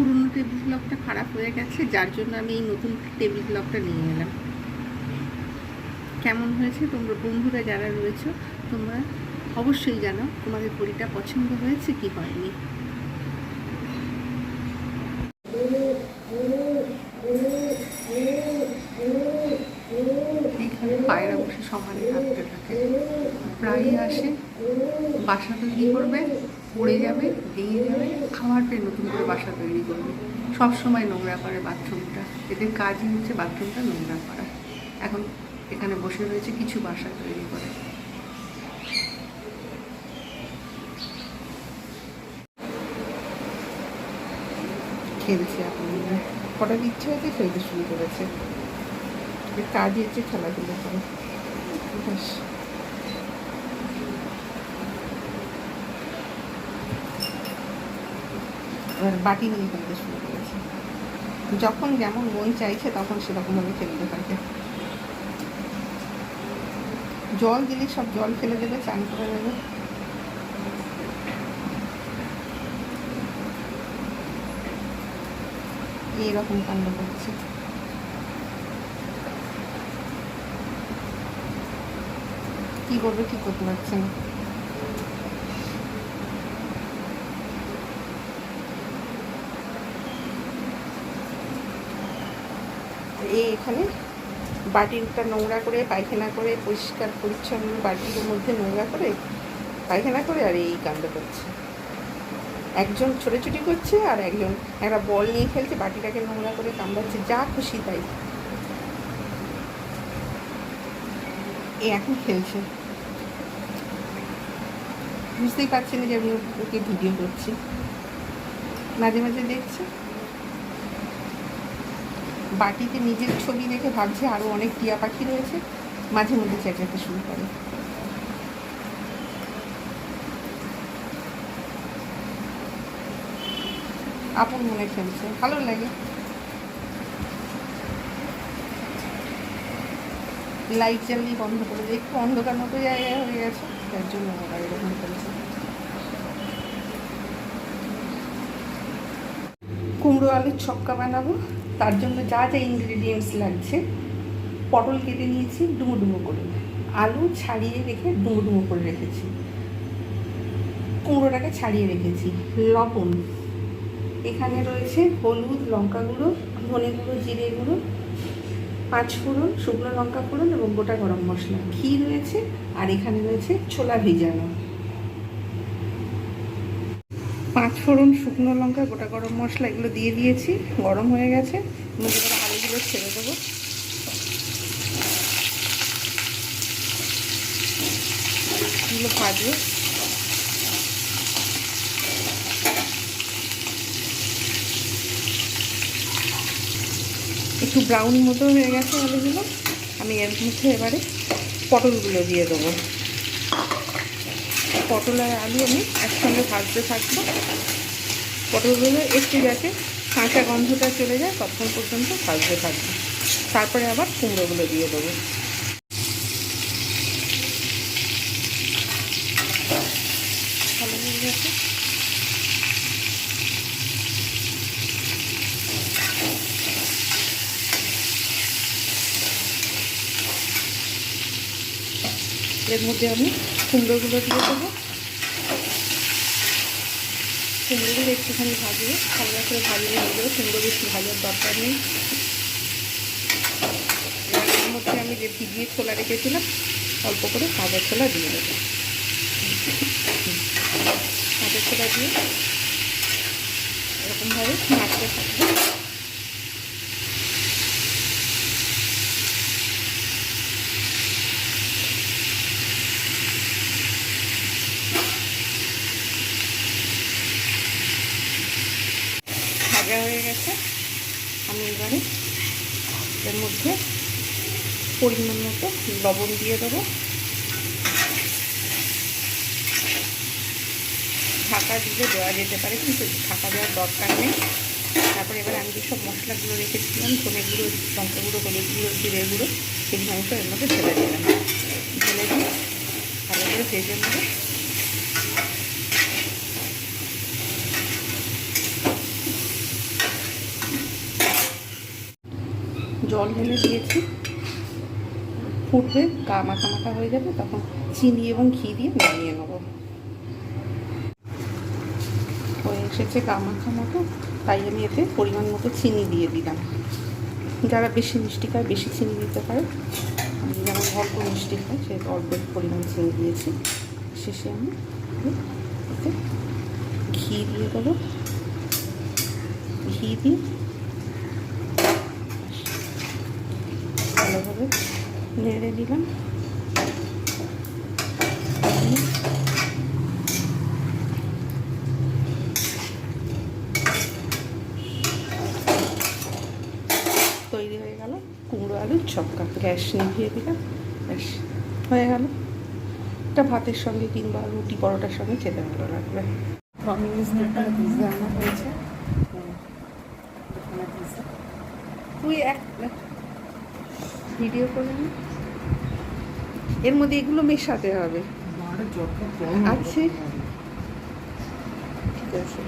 পুরনো টেবিল ক্লকটা খারাপ হয়ে গেছে, যার জন্য আমি এই নতুন টেবিল ক্লকটা নিয়ে এলাম। কেমন হয়েছে? তোমরা বন্ধুরা যারা রয়েছে, তোমরা অবশ্যই জানো তোমাদের ঘড়িটা পছন্দ হয়েছে কি হয়নি। পায়রা বসে সমানে থাকতে থাকে। প্রায়ই আসে, বাসা তৈরি করবে। পড়ে যাবে ভেঙে যাবে খাবার পেয়ে নতুন করে বাসা তৈরি করবে। সবসময় নোংরা করে বাথরুমটা। এদের কাজই হচ্ছে বাথরুমটা নোংরা করা। এখন এখানে বসে রয়েছে কিছু বাসা তৈরি করে। খেলছে এখন। কটা ইচ্ছে হয়েছে খেলতে শুরু করেছে। কাজই হচ্ছে খেলাধুলো করে ব্যাস এবার বাটি নিয়ে খেলতে শুরু করেছে। যখন যেমন মন চাইছে তখন সেরকমভাবে খেলতে থাকে জল দিলে সব জল ফেলে দেবে, চান করে দেবে এইরকম কাণ্ড করছে। কি করবে ঠিক করতে পারছে না। এই এখানে বাটিটা নোংরা করে, পায়খানা করে, পরিষ্কার, পরিচ্ছন্ন বাটির মধ্যে নোংরা করে, পায়খানা করে আর এই কাণ্ড করছে একজন ছোটাছুটি করছে আর একজন একটা বল নিয়ে খেলছে, বাটিটাকে নোংরা করে কামড়াচ্ছে, যা খুশি তাই। এ এখন খেলছে। বুঝতেই পারছি না যে আমি ওকে ভিডিও করছি। মাঝে মাঝে দেখছে। বাটিতে নিজের ছবি দেখে ভাবছে আরও অনেক টিয়া পাখি রয়েছে। মাঝে মধ্যে চেঁচাতে শুরু করে। আপন মনে খেলছে। ভালো লাগে। লাইট জ্বালিয়ে বন্ধ করে দিয়ে একটু অন্ধকার মতো জায়গায় হয়ে গেছে, তার জন্য ওরা এরকম খেলছে। কুমড়ো আলুর ছক্কা বানাবো। তার জন্য যা যা ইনগ্রিডিয়েন্টস লাগছে, পটল কেটে নিয়েছি, ডুমো ডুমো করে। আলু ছাড়িয়ে রেখে ডুমো ডুমো করে রেখেছি। কুমড়োটাকে ছাড়িয়ে রেখেছি। লবণ। এখানে রয়েছে হলুদ লঙ্কা গুঁড়ো, ধনে গুঁড়ো, জিরে গুঁড়ো পাঁচফোড়ন শুকনো লঙ্কা ফোড়ন এবং গোটা গরম মশলা। ঘি রয়েছে আর এখানে রয়েছে ছোলা ভিজানো। পাঁচ ফোড়ন শুকনো লঙ্কা, গোটা গরম মশলা এগুলো দিয়ে দিয়েছি। গরম হয়ে গেছে। আলুগুলো ছেড়ে দেবো। এগুলো ভাজবো। একটু ব্রাউন মতো হয়ে গেছে আলুগুলো। আমি এর মধ্যে এবারে পটলগুলো দিয়ে দেবো। পটল আর আলু আমি একসঙ্গে ভাজতে থাকব। পটলগুলো একটু যাতে কাঁচা গন্ধটা চলে যায় তখন পর্যন্ত ভাজতে থাকব। তারপরে আবার কুমড়োগুলো দিয়ে দেবো ভালো হয়ে গেছে এর মধ্যে আমি কুমড়োগুলো দিয়ে দেবো। কুমড়োগুলো একটুখানি ভাজবো হালকা করে ভাজলে হয়ে যাবে কুমড়ো বেশি ভাজার দরকার নেই। এর মধ্যে আমি যে ভিজিয়ে ছোলা রেখেছিলাম, অল্প করে ভাজা ছোলা দিয়ে দেবো। ভাজা ছোলা দিয়ে এরকমভাবে নাড়তে থাকব ভাজা হয়ে গেছে আমি এবারে এর মধ্যে পরিমাণ মতো লবণ দিয়ে দেবো। ঢাকা দিলে দেওয়া যেতে পারে, কিন্তু ঢাকা দেওয়ার দরকার নেই। তারপরে এবার আমি যেসব মশলাগুলো রেখেছিলাম, ধনে গুঁড়ো, লঙ্কা গুঁড়ো, হলুদ গুঁড়ো, জিরে গুঁড়ো, সেই মাংস এর মধ্যে ঢেলে দিলাম। ঢেলে দিয়ে ভালো করে ভেজে নেব। জল ঢেলে দিয়েছি। ফুটবে, গা মাখা হয়ে যাবে, তখন চিনি এবং ঘি দিয়ে নামিয়ে নেব। হয়ে এসেছে গা মাখা মতো, তাই আমি এতে পরিমাণ মতো চিনি দিয়ে দিলাম। যারা বেশি মিষ্টি খায়, বেশি চিনি দিতে পারে। আমি যেমন অল্প মিষ্টি খাই, সে অল্প পরিমাণ চিনি দিয়েছি। শেষে আমি এতে ঘি দিয়ে দেবো। ঘি দিয়ে ভালোভাবে নেড়ে দিলাম তৈরি হয়ে গেল কুমড়ো আলুর ছক্কা। গ্যাস নিভিয়ে দিলাম ব্যাস হয়ে গেল। এটা ভাতের সঙ্গে কিংবা রুটি পরোটার সঙ্গে খেতে ভালো লাগবে। একটা আনা হয়েছে। তুই এক ভিডিও করে নি এর মধ্যে এগুলো মেশাতে হবে। আছে। ঠিক আছে।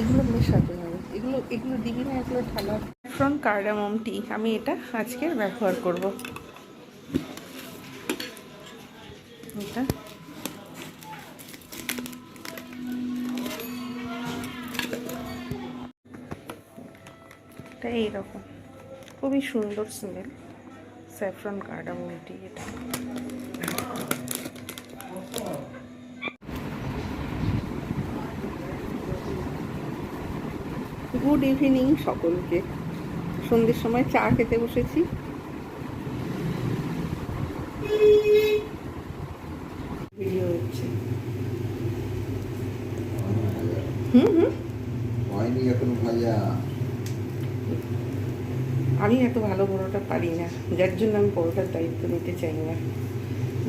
এগুলো মেশাতে হবে। এগুলো এগুলো দিবি না এগুলো ঢালা ফ্রন কার্ডামম টি আমি এটা আজকে ব্যবহার করব। এটা এইরকম। খুবই সুন্দর স্মেল স্যাফরন কার্ডামম টি এটা। গুড ইভিনিং সকলকে। সন্ধ্যের সময় চা খেতে বসেছি। ভিডিও হচ্ছে। হুম হুম। হয়নি এখন ভাজা আমি এত ভালো পরোটা পারি না। যার জন্য আমি পরোটার দায়িত্ব নিতে চাই না।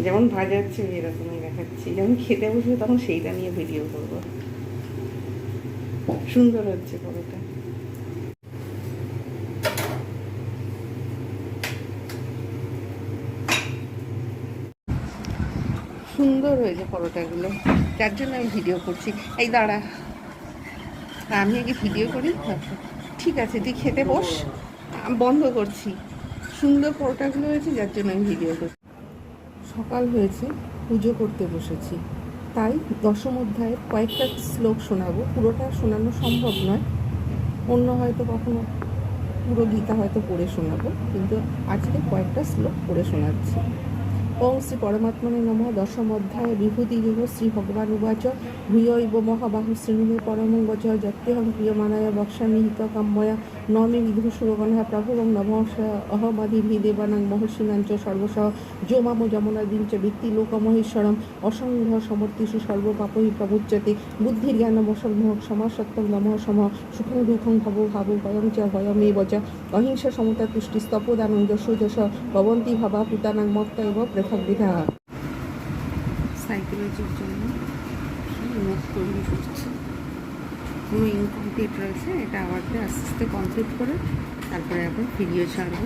যেমন ভাজা হচ্ছে আমি এরকমই দেখাচ্ছি। যখন খেতে বসবো, তখন সেইটা নিয়ে ভিডিও করব। সুন্দর হচ্ছে পরোটা। সুন্দর হয়েছে পরোটাগুলো। যার জন্য আমি ভিডিও করছি। এই দাঁড়া। আমি আগে ভিডিও করি ঠিক আছে, তুই খেতে বস। বন্ধ করছি। সুন্দর পরোটাগুলো হয়েছে, যার জন্য আমি ভিডিও করছি। সকাল হয়েছে, পুজো করতে বসেছি। তাই দশম অধ্যায়ের কয়েকটা শ্লোক শোনাবো। পুরোটা শোনানো সম্ভব নয়। অন্য হয়তো কখনো পুরো গীতা হয়তো পড়ে শোনাবো, কিন্তু আজকে কয়েকটা শ্লোক পড়ে শোনাচ্ছি। ওং শ্রী পরমাত্মনে নম। দশম অধ্যায় বিভূতি যুগ শ্রী ভগবান উবাচ। ভূয়ৈব মহাবাহু শ্রীনুমে পরমং বচ যত্যহং প্রিয়মানায় বক্সা নিহিত কাম্যয়া নমে বিধুসুরগণঃ প্রভুবং নমঃ অহমাদিভি দেবানাং মহর্ষিণাঞ্চ সর্বশ যো মাম যমনাদিন চ বৃত্তি লোকমহেশ্বরম অসংঘ সমর্তিষু সর্বপাপহি প্রমুচ্যতে বুদ্ধির্জ্ঞান মসম্ভ সমাসত্তম নমঃ সম সুখং দুঃখং ভব ভাব ভয়ং চ ভয়মেব চ অহিংসা সমতা তুষ্টি স্তপদানং যশ যশ ভবন্তি ভাবা পুতানাং মত্ত এব পৃথকবিধা সাইকোলজির জন্য নোট তৈরি করছি পুরো ইনকমপ্লিট রয়েছে এটা আবার আস্তে আস্তে কমপ্লিট করে তারপরে এখন ভিডিও ছাড়বো।